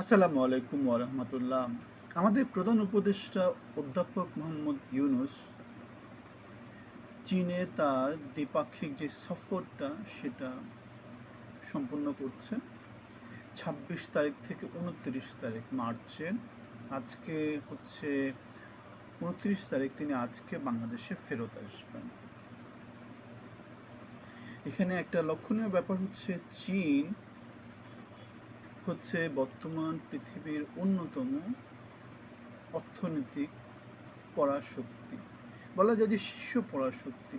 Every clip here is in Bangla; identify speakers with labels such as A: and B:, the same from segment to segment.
A: আসসালামু আলাইকুম ওরহমতুল্লাহ আমাদের প্রধান উপদেষ্টা অধ্যাপক মোহাম্মদ ইউনুস, চীনে তার দ্বিপাক্ষিক যে সফরটা সেটা সম্পন্ন করছেন ছাব্বিশ তারিখ থেকে উনত্রিশ তারিখ মার্চে। আজকে হচ্ছে উনত্রিশ তারিখ তিনি আজকে বাংলাদেশে ফেরত আসবেন। এখানে একটা লক্ষণীয় ব্যাপার হচ্ছে চীন হচ্ছে বর্তমান পৃথিবীর অন্যতম অর্থনৈতিক পরাশক্তি। বলা যায় যে শীর্ষ পরাশক্তি।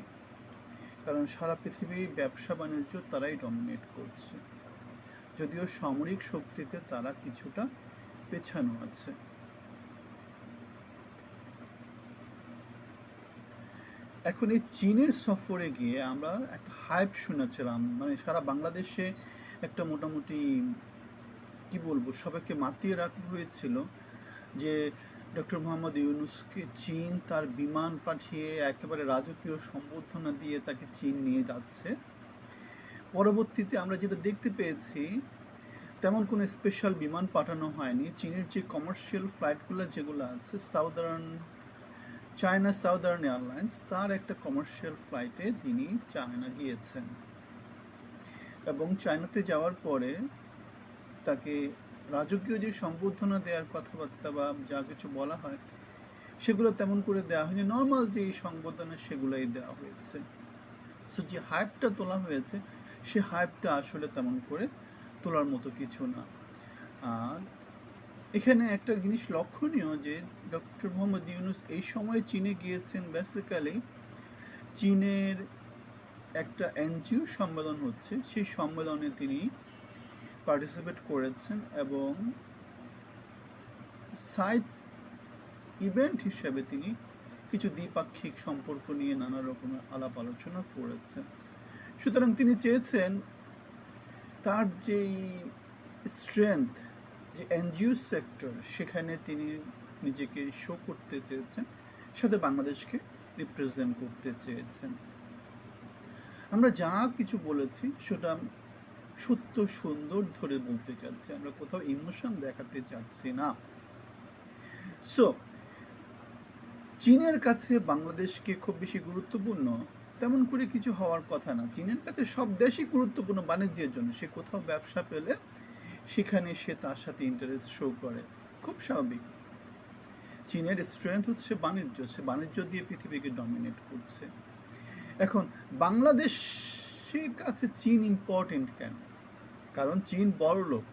A: কারণ সারা পৃথিবীর ব্যবসা বাণিজ্য তারাই ডমিনেট করছে। যদিও সামরিক শক্তিতে তারা কিছুটা পেছানো আছে। এখন এই চীনের সফরে গিয়ে আমরা একটা হাইপ শুনেছিলাম। মানে সারা বাংলাদেশে একটা মোটামুটি কি বলব, সবাইকে মাতিয়ে রাখা হয়েছিল যে ডক্টর মোহাম্মদ ইউনুসকে চীন তার বিমান পাঠিয়ে একেবারে রাজকীয় সম্বর্ধনা দিয়ে তাকে চীন নিয়ে যাচ্ছে। পরবর্তীতে আমরা যেটা দেখতে পেয়েছি, তেমন কোনো স্পেশাল বিমান পাঠানো হয়নি। চীনের যে কমার্শিয়াল ফ্লাইটগুলো যেগুলো আছে, সাউদার্ন, চায়না সাউদার্ন এয়ারলাইন্স, তার একটা কমার্শিয়াল ফ্লাইটে তিনি চায়না গিয়েছেন। এবং চায়নাতে যাওয়ার পরে তাকে রাজকীয় যে সম্বর্ধনা দেওয়ার কথাবার্তা বা যা কিছু বলা হয়, সেগুলো তেমন করে দেওয়া হয়নি। নর্মাল যে সংবর্ধনা সেগুলোই দেওয়া হয়েছে। সো যে হাইপটা তোলা হয়েছে, সে হাইপটা আসলে তেমন করে তোলার মতো কিছু না। আর এখানে একটা জিনিস লক্ষণীয় যে ডক্টর মোহাম্মদ ইউনুস এই সময় চীনে গিয়েছেন বেসিক্যালি চীনের একটা এনজিও সম্মেলন হচ্ছে। সেই সম্মেলনে তিনি পার্টিসিপেট করেছেন এবং সাইড ইভেন্ট হিসেবে তিনি কিছু দ্বিপাক্ষিক সম্পর্ক নিয়ে নানা রকমের আলাপ আলোচনা করেছেন। সুতরাং তিনি চেয়েছেন তার যেই স্ট্রেংথ যে এনজিও সেক্টর সেখানে তিনি নিজেকে শো করতে চেয়েছেন, সাথে বাংলাদেশকে রিপ্রেজেন্ট করতে চেয়েছেন। আমরা যা কিছু বলেছি, সেটা সত্য সুন্দর ধরে বলতে চাচ্ছি, আমরা কোথাও ইমোশন দেখাতে চাচ্ছি না। সো চীনের কাছে বাংলাদেশকে খুব বেশি গুরুত্বপূর্ণ তেমন করে কিছু হওয়ার কথা না। চীনের কাছে সব দেশই গুরুত্বপূর্ণ বাণিজ্যের জন্য। সে কোথাও ব্যবসা পেলে সেখানে সে তার সাথে ইন্টারেস্ট শো করে। খুব স্বাভাবিক। চীনের স্ট্রেংথ হচ্ছে বাণিজ্য। সে বাণিজ্য দিয়ে পৃথিবীকে ডমিনেট করছে। এখন বাংলাদেশের কাছে চীন ইম্পর্টেন্ট কেন? কারণ চীন বড় লোক।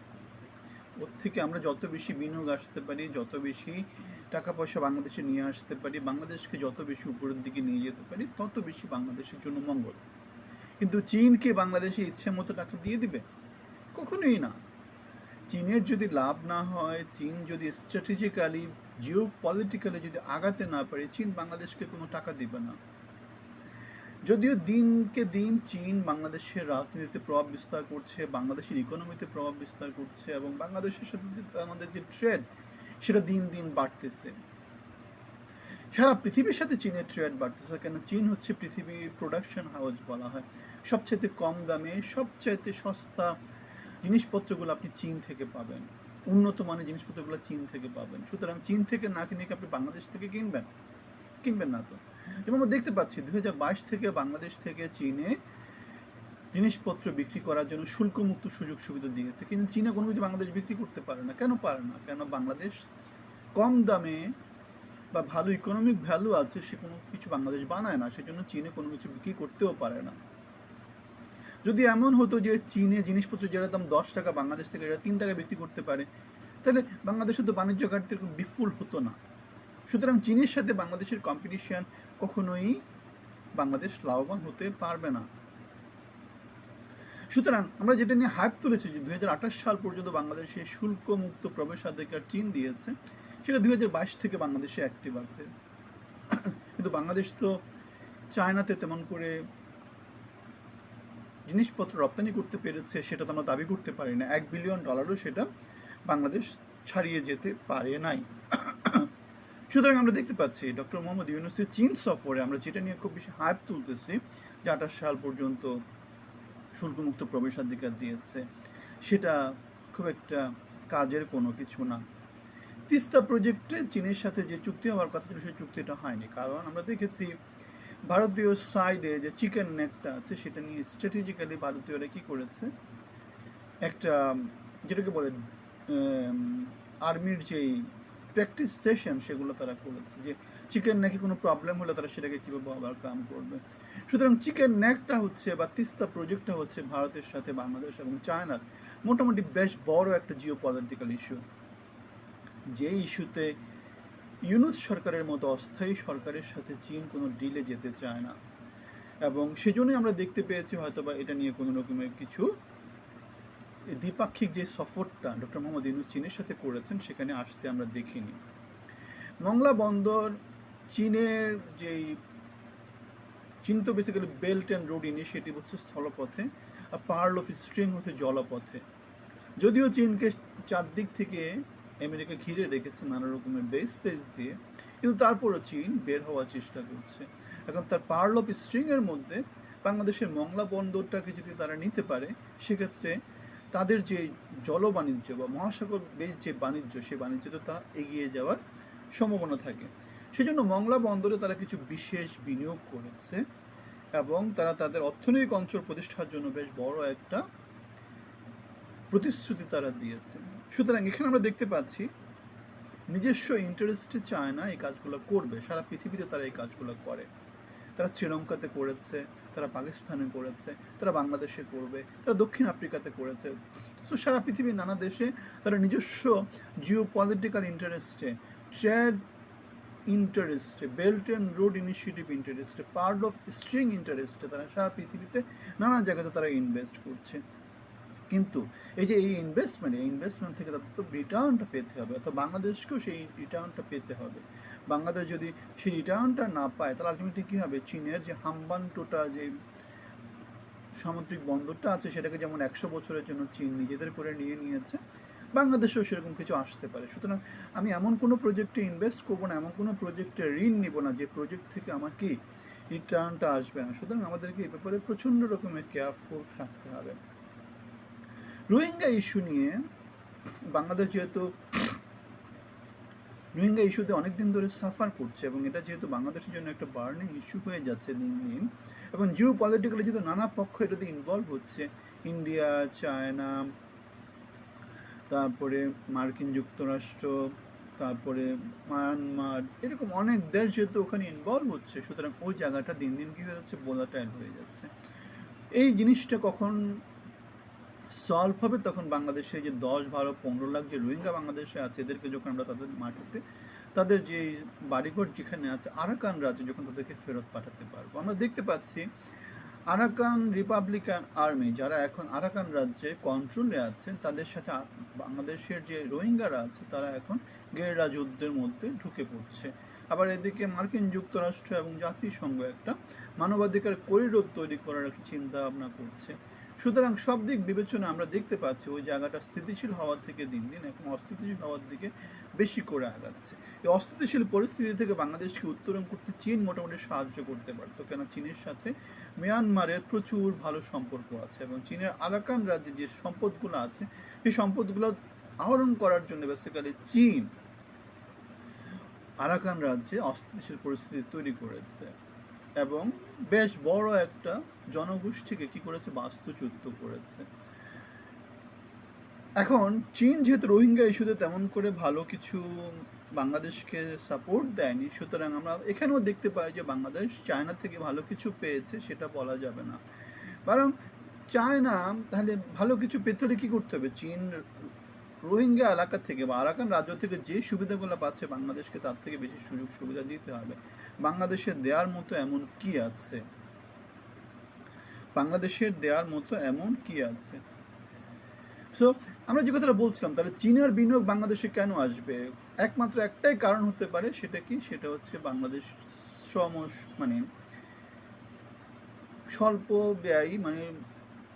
A: ওর থেকে আমরা যত বেশি বিনিয়োগ আসতে পারি, যত বেশি টাকা পয়সা বাংলাদেশে নিয়ে আসতে পারি, বাংলাদেশকে যত বেশি উপরের দিকে নিয়ে যেতে পারি, তত বেশি বাংলাদেশের জন্য মঙ্গল। কিন্তু চীনকে বাংলাদেশে ইচ্ছে মতো টাকা দিয়ে দিবে? কখনোই না। চীনের যদি লাভ না হয়, চীন যদি স্ট্র্যাটেজিক্যালি জিও পলিটিক্যালি যদি আগাতে না পারে, চীন বাংলাদেশকে কোনো টাকা দিবে না। যদিও দিনকে দিন চীন বাংলাদেশের রাজনীতিতে প্রভাব বিস্তার করছে, বাংলাদেশের ইকোনমিতে প্রভাব বিস্তার করছে এবং বাংলাদেশের সাথে যে আমাদের যে ট্রেড সেটা দিন দিন বাড়তেছে। সারা পৃথিবীর সাথে চীনের ট্রেড বাড়তেছে কেন? চীন হচ্ছে পৃথিবীর প্রোডাকশন হাউস বলা হয়। সবচাইতে কম দামে, সবচাইতে সস্তা জিনিসপত্রগুলো আপনি চীন থেকে পাবেন। উন্নত মানের জিনিসপত্রগুলো চীন থেকে পাবেন। সুতরাং চীন থেকে না কিনে আপনি বাংলাদেশ থেকে কিনবেন? কিনবেন না তো। যেমন আমরা দেখতে পাচ্ছি দুই হাজার বাইশ থেকে বাংলাদেশ থেকে চীনে জিনিসপত্র বিক্রি করার জন্য শুল্কমুক্ত সুযোগ সুবিধা দিয়েছে। কিন্তু চীনে কোনো কিছু বাংলাদেশ বিক্রি করতে পারে না। কেন পারে না? কেন বাংলাদেশ কম দামে বা ভালো ইকোনমিক ভ্যালু আছে সে কোনো কিছু বাংলাদেশ বানায় না, সেজন্য চীনে কোনো কিছু বিক্রি করতেও পারে না। যদি এমন হতো যে চীনে জিনিসপত্র যেটা দাম দশ টাকা, বাংলাদেশ থেকে যেটা তিন টাকা বিক্রি করতে পারে, তাহলে বাংলাদেশে তো বাণিজ্য ঘাটতি এরকম বিফুল হতো না। সুতরাং চীনের সাথে বাংলাদেশের কম্পিটিশন কখনোই বাংলাদেশ লাভবান হতে পারবে না। সুতরাং আমরা যেটা নিয়ে হাইপ তুলেছি যে দু হাজার আঠাশ সাল পর্যন্ত বাংলাদেশে শুল্কমুক্ত প্রবেশাধিকার চীন দিয়েছে, সেটা দু হাজার বাইশ থেকে বাংলাদেশে অ্যাক্টিভ আছে। কিন্তু বাংলাদেশ তো চায়নাতে তেমন করে জিনিসপত্র রপ্তানি করতে পেরেছে, সেটা তো আমরা দাবি করতে পারি না। এক বিলিয়ন ডলারও সেটা বাংলাদেশ ছাড়িয়ে যেতে পারে নাই। সুতরাং আমরা দেখতে পাচ্ছি ডক্টর মোহাম্মদ ইউনুসের চীন সফরে আমরা যেটা নিয়ে খুব বেশি হাইপ তুলতেছি, যে আঠাশ সাল পর্যন্ত শুল্কমুক্ত প্রবেশাধিকার দিয়েছে, সেটা খুব একটা কাজের কোনো কিছু না। তিস্তা প্রজেক্টে চীনের সাথে যে চুক্তি হওয়ার কথা ছিল, সেই চুক্তিটা হয়নি। কারণ আমরা দেখেছি ভারতীয় সাইডে যে চিকেন নেকটা আছে, সেটা নিয়ে স্ট্র্যাটেজিক্যালি ভারতীয়রা কী করেছে? একটা, যেটাকে বলে আর্মির যেই প্র্যাকটিস সেশন সেগুলো তারা করেছে, যে চিকেন নাকি কোনো প্রবলেম হলে তারা সেটাকে কীভাবে কাম করবে। সুতরাং চিকেন নেকটা হচ্ছে বা তিস্তা প্রজেক্টটা হচ্ছে ভারতের সাথে বাংলাদেশ এবং চায়নার মোটামুটি বেশ বড় একটা জিও পলিটিক্যাল ইস্যু যে ইস্যুতে ইউনুস সরকারের মতো অস্থায়ী সরকারের সাথে চীন কোনো ডিলে যেতে চায় না। এবং সেজন্যই আমরা দেখতে পেয়েছি হয়তো বা এটা নিয়ে কোনো রকমের কিছু দ্বিপাক্ষিক যে সফরটা ডক্টর মোহাম্মদ ইউনুস চীনের সাথে করেছেন, সেখানে আসতে আমরা দেখিনি। মংলা বন্দর চীনের যেই চীন তো basically belt and road initiative হচ্ছে স্থলপথে, আর পার্ল অফ স্ট্রিং হচ্ছে জলপথে। যদিও চীনকে চারদিক থেকে আমেরিকা ঘিরে রেখেছে নানা রকমের বেস তেজ দিয়ে, কিন্তু তারপরও চীন বের হওয়ার চেষ্টা করছে। এখন তার পার্ল অফ স্ট্রিংয়ের মধ্যে বাংলাদেশের মংলা বন্দরটাকে যদি তারা নিতে পারে, সেক্ষেত্রে তাদের যে জল বাণিজ্য বা মহাসাগর বেশ যে বাণিজ্য সেই বাণিজ্যতে তারা এগিয়ে যাওয়ার সম্ভাবনা থাকে। সেজন্য মংলা বন্দরে তারা কিছু বিশেষ বিনিয়োগ করেছে এবং তারা তাদের অর্থনৈতিক অঞ্চল প্রতিষ্ঠার জন্য বেশ বড় একটা প্রতিশ্রুতি তারা দিয়েছে। সুতরাং এখানে আমরা দেখতে পাচ্ছি, নিজস্ব ইন্টারেস্টে চায় না এই কাজগুলো করবে, সারা পৃথিবীতে তারা এই কাজগুলো করে। তারা শ্রীলঙ্কাতে করেছে, তারা পাকিস্তানে করেছে, তারা বাংলাদেশে করবে, তারা দক্ষিণ আফ্রিকাতে করেছে। তো সারা পৃথিবীর নানা দেশে তারা নিজস্ব জিও পলিটিক্যাল ইন্টারেস্টে ট্রেড ইন্টারেস্টে বেল্ট অ্যান্ড রোড ইনিশিয়েটিভ ইন্টারেস্টে পার্ট অফ স্ট্রিং ইন্টারেস্টে তারা সারা পৃথিবীতে নানা জায়গাতে তারা ইনভেস্ট করছে। কিন্তু এই যে এই ইনভেস্টমেন্ট এই ইনভেস্টমেন্ট থেকে তাদের তো রিটার্নটা পেতে হবে, অর্থাৎ বাংলাদেশকেও সেই রিটার্নটা পেতে হবে। বাংলাদেশ যদি সেই রিটার্নটা না পায়, তাহলে আলটিমেটলি কী হবে? চীনের যে হাম্বানটোটা যে সামুদ্রিক বন্দরটা আছে, সেটাকে যেমন একশো বছরের জন্য চীন নিজেদের করে নিয়ে নিয়েছে, বাংলাদেশেও সেরকম কিছু আসতে পারে। সুতরাং আমি এমন কোনো প্রজেক্টে ইনভেস্ট করব না, এমন কোনো প্রজেক্টে ঋণ নিব না, যে প্রজেক্ট থেকে আমার কি রিটার্নটা আসবে না। সুতরাং আমাদেরকে এই ব্যাপারে প্রচণ্ড রকমের কেয়ারফুল থাকতে হবে। রোহিঙ্গা ইস্যু নিয়ে বাংলাদেশ যেহেতু রোহিঙ্গা ইস্যুতে অনেকদিন ধরে সাফার করছে এবং এটা যেহেতু বাংলাদেশের জন্য একটা বার্নিং ইস্যু হয়ে যাচ্ছে দিন দিন এবং জিও পলিটিক্যালি যেহেতু নানা পক্ষ এটাতে ইনভলভ হচ্ছে, ইন্ডিয়া, চায়না, তারপরে মার্কিন যুক্তরাষ্ট্র, তারপরে মায়ানমার, এরকম অনেক দেশ যেহেতু ওখানে ইনভলভ হচ্ছে, সুতরাং ওই জায়গাটা দিন দিন কী হয়ে যাচ্ছে বোলাটাইল হয়ে যাচ্ছে। এই জিনিসটা কখন সলভ হবে তখন বাংলাদেশে যে দশ, বারো, পনেরো লাখ যে রোহিঙ্গা বাংলাদেশে আছে, এদেরকে যখন আমরা তাদের মাটিতে তাদের যে বাড়িঘর যেখানে আছে, আরাকান রাজ্যে যখন তাদেরকে ফেরত পাঠাতে পারব। আমরা দেখতে পাচ্ছি আরাকান রিপাবলিকান আর্মি যারা এখন আরাকান রাজ্যে কন্ট্রোলে আছেন, তাদের সাথে বাংলাদেশের যে রোহিঙ্গারা আছে, তারা এখন গেরিলা যুদ্ধের মধ্যে ঢুকে পড়ছে। আবার এদিকে মার্কিন যুক্তরাষ্ট্র এবং জাতিসংঘ একটা মানবাধিকার করিডোর তৈরি করার একটা চিন্তা ভাবনা করছে। সুতরাং সব দিক বিবেচনা আমরা দেখতে পাচ্ছি ওই জায়গাটা স্থিতিশীল হওয়ার থেকে দিন দিন এখন অস্থিতিশীল হওয়ার দিকে বেশি করে আগাচ্ছে। এই অস্থিতিশীল পরিস্থিতি থেকে বাংলাদেশকে উত্তরণ করতে চীন মোটামুটি সাহায্য করতে পারতো কেন চীনের সাথে মিয়ানমারের প্রচুর ভালো সম্পর্ক আছে এবং চীনের আরাকান রাজ্যে যে সম্পদগুলো আছে, সেই সম্পদগুলো আহরণ করার জন্য বেসিক্যালি চীন আরাকান রাজ্যে অস্থিতিশীল পরিস্থিতি তৈরি করেছে। এবং বেশ বড় একটা জনগোষ্ঠীকে কি করেছে? বাস্তুচ্যুত করেছে। এখন চীন যেহেতু রোহিঙ্গা ইস্যুতে তেমন করে ভালো কিছু বাংলাদেশকে সাপোর্ট দেয়নি, সুতরাং আমরা এখানেও দেখতে পাই যে বাংলাদেশ চায়না থেকে ভালো কিছু পেয়েছে, সেটা বলা যাবে না। বরং চায়না তাহলে ভালো কিছু পেতে হলে কী করতে হবে? চীন রোহিঙ্গা এলাকা থেকে বা আরাকান রাজ্য থেকে যে সুবিধাগুলো পাচ্ছে বাংলাদেশকে, তার থেকে বেশি সুযোগ সুবিধা দিতে হবে। বাংলাদেশের দেওয়ার মতো এমন কি আছে? বাংলাদেশের দেওয়ার মতো এমন কি আছে? সো আমরা যে কথাটা বলছিলাম, তাহলে চীনের বিনিয়োগ বাংলাদেশে কেন আসবে? একমাত্র একটাই কারণ হতে পারে সেটা কি? সেটা হচ্ছে বাংলাদেশ শ্রম মানে স্বল্প ব্যয়ী মানে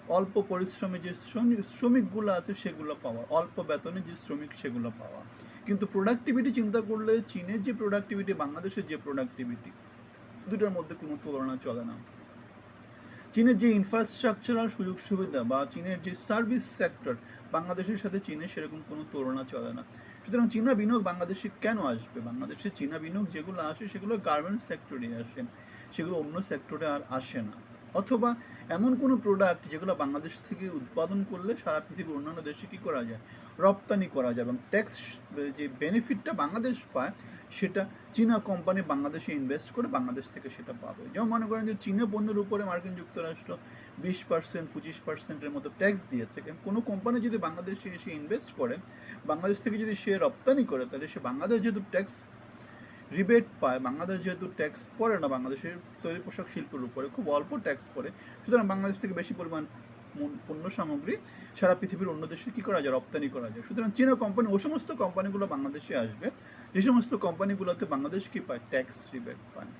A: অল্প পরিশ্রমে যে শ্রমিক শ্রমিকগুলো আছে সেগুলো পাওয়া, অল্প বেতনে যে শ্রমিক সেগুলো পাওয়া। কিন্তু প্রোডাক্টিভিটি চিন্তা করলে চীনের যে প্রোডাক্টিভিটি বাংলাদেশের যে প্রোডাক্টিভিটি দুটোর মধ্যে কোনো তুলনা চলে না। চীনের যে ইনফ্রাস্ট্রাকচারাল সুযোগ সুবিধা বা চীনের যে সার্ভিস সেক্টর বাংলাদেশের সাথে চীনের সেরকম কোনো তুলনা চলে না। সুতরাং চীনা বিনিয়োগ বাংলাদেশে কেন আসবে? বাংলাদেশে চীনা বিনিয়োগ যেগুলো আসে সেগুলো গার্মেন্টস সেক্টরে আসে, সেগুলো অন্য সেক্টরে আর আসে না। অথবা এমন কোনো প্রোডাক্ট যেগুলো বাংলাদেশ থেকে উৎপাদন করলে সারা পৃথিবীর অন্যান্য দেশে কী করা যায়? রপ্তানি করা যায় এবং ট্যাক্স যে বেনিফিটটা বাংলাদেশ পায়, সেটা চীনা কোম্পানি বাংলাদেশে ইনভেস্ট করে বাংলাদেশ থেকে সেটা পাবে। যেমন মনে করেন যে চীনা পণ্যের উপরে মার্কিন যুক্তরাষ্ট্র বিশ পার্সেন্ট পঁচিশ পার্সেন্টের মতো ট্যাক্স দিয়েছে। কিন্তু কোনো কোম্পানি যদি বাংলাদেশে এসে ইনভেস্ট করে, বাংলাদেশ থেকে যদি সে রপ্তানি করে, তাহলে সে বাংলাদেশ যেহেতু ট্যাক্স রিবেট পায়। বাংলাদেশ যেহেতু ট্যাক্স পড়ে না, বাংলাদেশের তৈরি পোশাক শিল্পের উপরে খুব অল্প ট্যাক্স পড়ে। সুতরাং বাংলাদেশ থেকে বেশি পরিমাণ পণ্য সামগ্রী সারা পৃথিবীর অন্য দেশে কী করা যায়, রপ্তানি করা যায়? সুতরাং চীনা কোম্পানি ও সমস্ত কোম্পানিগুলো বাংলাদেশে আসবে। যে সমস্ত কোম্পানিগুলোতে বাংলাদেশ কী পায়? ট্যাক্স রিবেট পায়।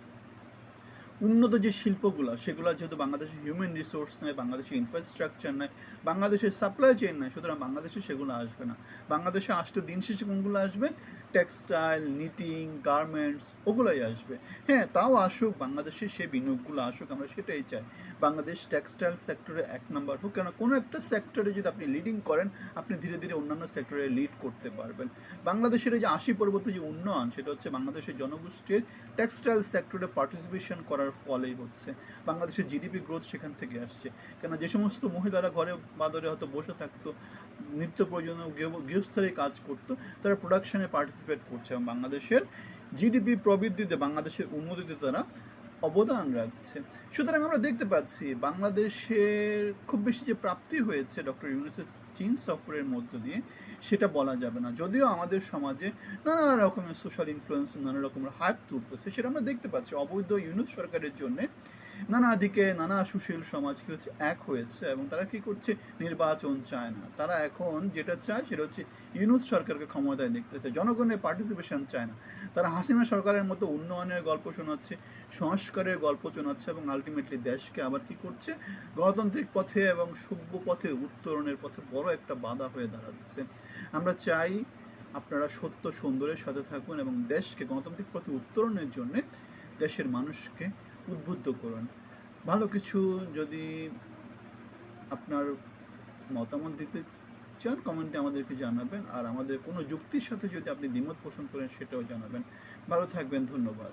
A: উন্নত যে শিল্পগুলো, সেগুলো যেহেতু বাংলাদেশের হিউম্যান রিসোর্স নেয় বাংলাদেশের ইনফ্রাস্ট্রাকচার নেয় বাংলাদেশের সাপ্লাই চেইন নেয় সুতরাং বাংলাদেশে সেগুলো আসবে না। বাংলাদেশে আসতে দিন শেষে কোনগুলো আসবে? টেক্সটাইল নিটিং গার্মেন্টস ওগুলোই আসবে। হ্যাঁ তাও আসুক, বাংলাদেশে সে বিনিয়োগগুলো আসুক, আমরা সেটাই চাই। বাংলাদেশ টেক্সটাইল সেক্টরে এক নম্বর হোক কেন কোনো একটা সেক্টরে যদি আপনি লিডিং করেন, আপনি ধীরে ধীরে অন্যান্য সেক্টরে লিড করতে পারবেন। বাংলাদেশের এই যে আশি পরবর্তী যে উন্নয়ন, সেটা হচ্ছে বাংলাদেশের জনগোষ্ঠীর টেক্সটাইল সেক্টরে পার্টিসিপেশন করার ফলেই হচ্ছে। বাংলাদেশের জিডিপি গ্রোথ সেখান থেকে আসছে। কেন যে সমস্ত মহিলারা ঘরে বাদরে হয়তো বসে থাকতো, নিত্য প্রয়োজনীয় গৃহস্থলী কাজ করতো, তারা প্রোডাকশনে পার্টিসিপেট করছে। এবং বাংলাদেশের জিডিপি প্রবৃদ্ধিতে, বাংলাদেশের উন্নতিতে তারা অবদান রাখছে। সুতরাং আমরা দেখতে পাচ্ছি বাংলাদেশের খুব বেশি যে প্রাপ্তি হয়েছে ডক্টর ইউনুসের চীন সফরের মধ্য দিয়ে, সেটা বলা যাবে না। যদিও আমাদের সমাজে নানা রকমের সোশ্যাল ইনফ্লুয়েন্স নানা রকমের হাত তুলতেছে, সেটা আমরা দেখতে পাচ্ছি। অবৈধ ইউনুস সরকারের জন্য নানা দিকে নানা সুশীল সমাজ কি হচ্ছে এক হয়েছে এবং তারা কি করছে? নির্বাচন চায় না। তারা এখন যেটা চায় সেটা হচ্ছে ইউনুস সরকারকে ক্ষমতায় দেখতেছে জনগণের পার্টিসিপেশন চায় না। তারা হাসিনা সরকারের মতো উন্নয়নের গল্প শোনাচ্ছে, সংস্কারের গল্প শোনাচ্ছে এবং আলটিমেটলি দেশকে আবার কি করছে? গণতান্ত্রিক পথে এবং সভ্য পথে উত্তরণের পথে বড় একটা বাধা হয়ে দাঁড়াচ্ছে। আমরা চাই আপনারা সত্য সুন্দরের সাথে থাকুন এবং দেশকে গণতান্ত্রিক পথে উত্তরণের জন্য দেশের মানুষকে উদ্বুদ্ধ করুন। ভালো কিছু যদি আপনার মতামত দিতে চান কমেন্টে আমাদেরকে জানাবেন। আর আমাদের কোনো যুক্তির সাথে যদি আপনি দ্বিমত পোষণ করেন, সেটাও জানাবেন। ভালো থাকবেন, ধন্যবাদ।